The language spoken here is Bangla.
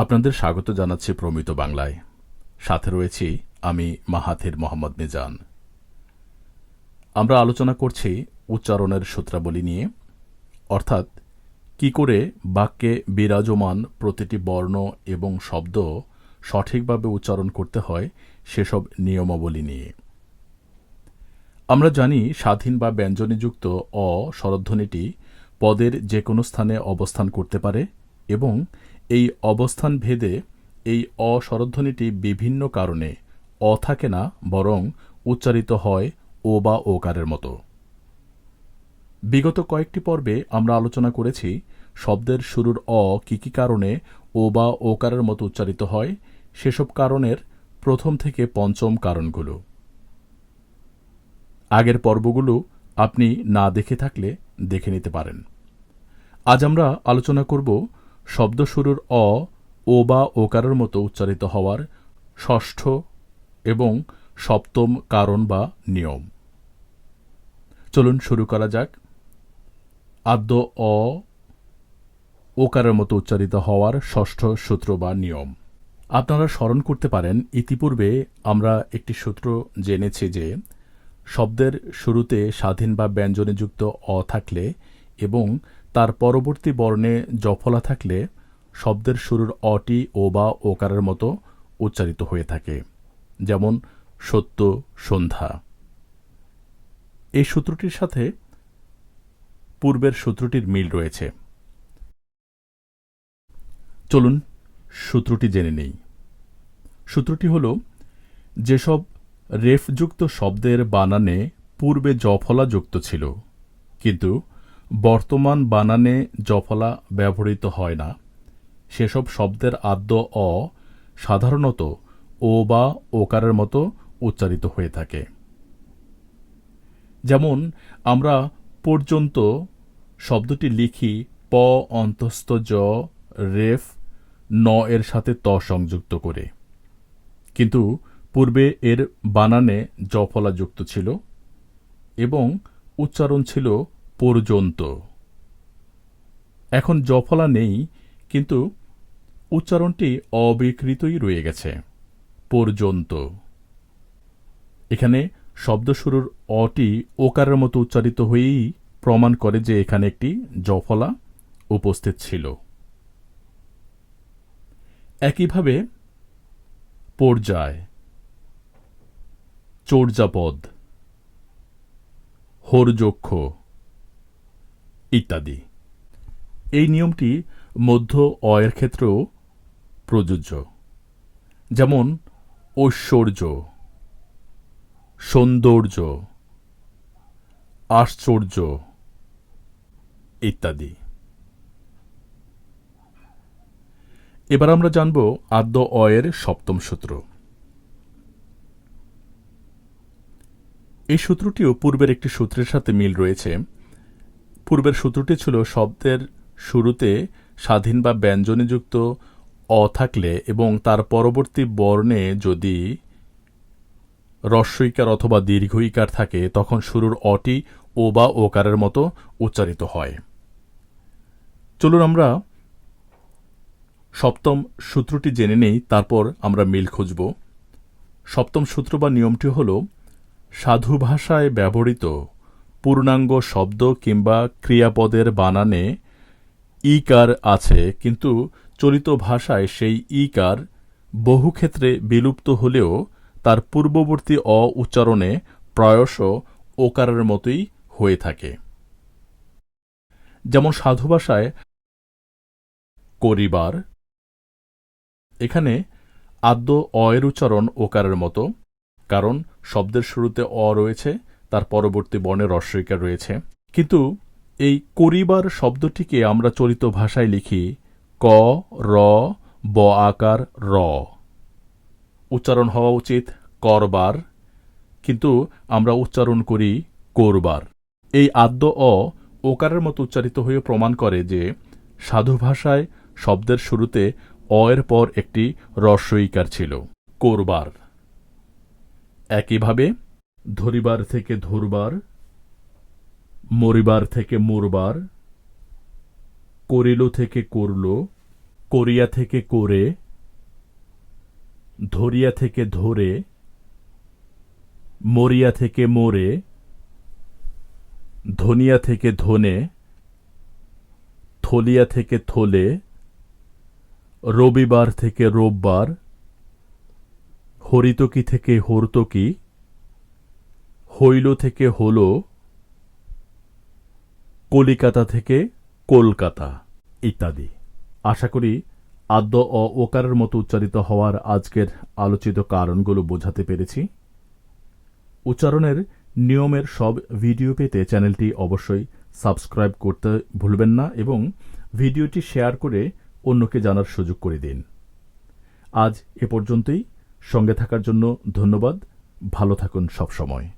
আপনাদের স্বাগত জানাচ্ছি প্রমিত বাংলায়। সাথে রয়েছি আমি মাহাথির মোহাম্মদ মিজান। আমরা আলোচনা করছি উচ্চারণের সূত্রাবলী নিয়ে, অর্থাৎ কি করে বাক্যে বিরাজমান প্রতিটি বর্ণ এবং শব্দ সঠিকভাবে উচ্চারণ করতে হয় সেসব নিয়মাবলী নিয়ে। আমরা জানি স্বাধীন বা ব্যঞ্জনীযুক্ত অ স্বরধ্বনিটি পদের যে কোনো স্থানে অবস্থান করতে পারে এবং এই অবস্থান ভেদে এই অস্বরধ্বনিটি বিভিন্ন কারণে অ থাকে না, বরং উচ্চারিত হয় ও বা ওকারের মতো। বিগত কয়েকটি পর্বে আমরা আলোচনা করেছি, শব্দের শুরুর অ কি কি কারণে ও বা ওকারের মতো উচ্চারিত হয়, সেসব কারণের প্রথম থেকে পঞ্চম কারণগুলো। আগের পর্বগুলো আপনি না দেখে থাকলে দেখে নিতে পারেন। আজ আমরা আলোচনা করব শব্দ শুরুর অ, ও বা ওকারের মতো উচ্চারিত হওয়ার ষষ্ঠ এবং সপ্তম কারণ বা নিয়ম। চলুন শুরু করা যাক। আদ্য অ, ওকারের মতো উচ্চারিত হওয়ার ষষ্ঠ সূত্র বা নিয়ম। আপনারা স্মরণ করতে পারেন, ইতিপূর্বে আমরা একটি সূত্র জেনেছি যে শব্দের শুরুতে স্বাধীন বা ব্যঞ্জনীযুক্ত অ থাকলে এবং তার পরবর্তী বর্ণে জফলা থাকলে শব্দের শুরুর অটি, ও বা, ওকারের মতো উচ্চারিত হয়ে থাকে। যেমন, সত্য, সন্ধ্যা। এই সূত্রটির সাথে পূর্বের সূত্রটির মিল রয়েছে। চলুন সূত্রটি জেনে নেই। সূত্রটি হল, যেসব রেফযুক্ত শব্দের বানানে পূর্বে জফলা যুক্ত ছিল, কিন্তু বর্তমান বানানে জফলা ব্যবহৃত হয় না। সেসব শব্দের আদ্য অ সাধারণত ও বা ওকারের মতো উচ্চারিত হয়ে থাকে। যেমন, আমরা পর্যন্ত শব্দটি লিখি প অন্তস্থ জ রেফ ন এর সাথে ত সংযুক্ত করে। কিন্তু পূর্বে এর বানানে জফলা যুক্ত ছিল এবং উচ্চারণ ছিল পর্যন্ত। এখন জফলা নেই, কিন্তু উচ্চারণটি অবিকৃতই রয়ে গেছে। পর্যন্ত। এখানে শব্দ শুরুর অটি ওকারের মতো উচ্চারিত হয়েই প্রমাণ করে যে এখানে একটি জফলা উপস্থিত ছিল। একইভাবে পর্যায়। চর্যাপদ হোরযক্ষ। ইত্যাদি। এই নিয়মটি মধ্য অয়ের ক্ষেত্রেও প্রযোজ্য। যেমন, ঐশ্বর্য, সৌন্দর্য, আশ্চর্য ইত্যাদি। এবার আমরা জানব আদ্য অয়ের সপ্তম সূত্র। এই সূত্রটিও পূর্বের একটি সূত্রের সাথে মিল রয়েছে। পূর্বের সূত্রটি ছিল শব্দের শুরুতে স্বাধীন বা ব্যঞ্জনীযুক্ত অ থাকলে এবং তার পরবর্তী বর্ণে যদি রস্বইকার অথবা দীর্ঘইকার থাকে, তখন শুরুর অটি ও বা ওকারের মতো উচ্চারিত হয়। চলুন আমরা সপ্তম সূত্রটি জেনে নেই, তারপর আমরা মিল খুঁজব। সপ্তম সূত্র বা নিয়মটি হল, সাধু ভাষায় ব্যবহৃত পূর্ণাঙ্গ শব্দ কিংবা ক্রিয়াপদের বানানে ইকার আছে, কিন্তু চলিত ভাষায় সেই ইকার বহু ক্ষেত্রে বিলুপ্ত হলেও তার পূর্ববর্তী অ উচ্চারণে প্রায়শ ওকারের মতোই হয়ে থাকে। যেমন সাধু ভাষায় করিবার, এখানে আদ্য অয়ের উচ্চারণ ওকারের মতো, কারণ শব্দের শুরুতে অ রয়েছে তার পরবর্তী বর্ণের রস্বইকার রয়েছে। কিন্তু এই করিবার শব্দটিকে আমরা চলিত ভাষায় লিখি ক, র, ব আকার, র। উচ্চারণ হওয়া উচিত করবার, কিন্তু আমরা উচ্চারণ করি করবার। এই আদ্য অ ওকারের মতো উচ্চারিত হয়ে প্রমাণ করে যে সাধু ভাষায় শব্দের শুরুতে অ এর পর একটি রস্বইকার ছিল, করবার। একইভাবে ধরিবার থেকে ধরবার, মরিবার থেকে মরবার, করিল থেকে করল, কোরিয়া থেকে করে, ধরিয়া থেকে ধরে, মরিয়া থেকে মরে, ধনিয়া থেকে ধনে, থলিয়া থেকে থলে, রবিবার থেকে রোববার, হরিতকি থেকে হর্তকি হইল থেকে হল, কলিকাতা থেকে কলকাতা ইত্যাদি। আশা করি আদ্য অ ওকারের মতো উচ্চারিত হওয়ার আজকের আলোচিত কারণগুলো বোঝাতে পেরেছি। উচ্চারণের নিয়মের সব ভিডিও পেতে চ্যানেলটি অবশ্যই সাবস্ক্রাইব করতে ভুলবেন না এবং ভিডিওটি শেয়ার করে অন্যকে জানার সুযোগ করে দিন। আজ এ পর্যন্তই। সঙ্গে থাকার জন্য ধন্যবাদ। ভালো থাকুন সবসময়।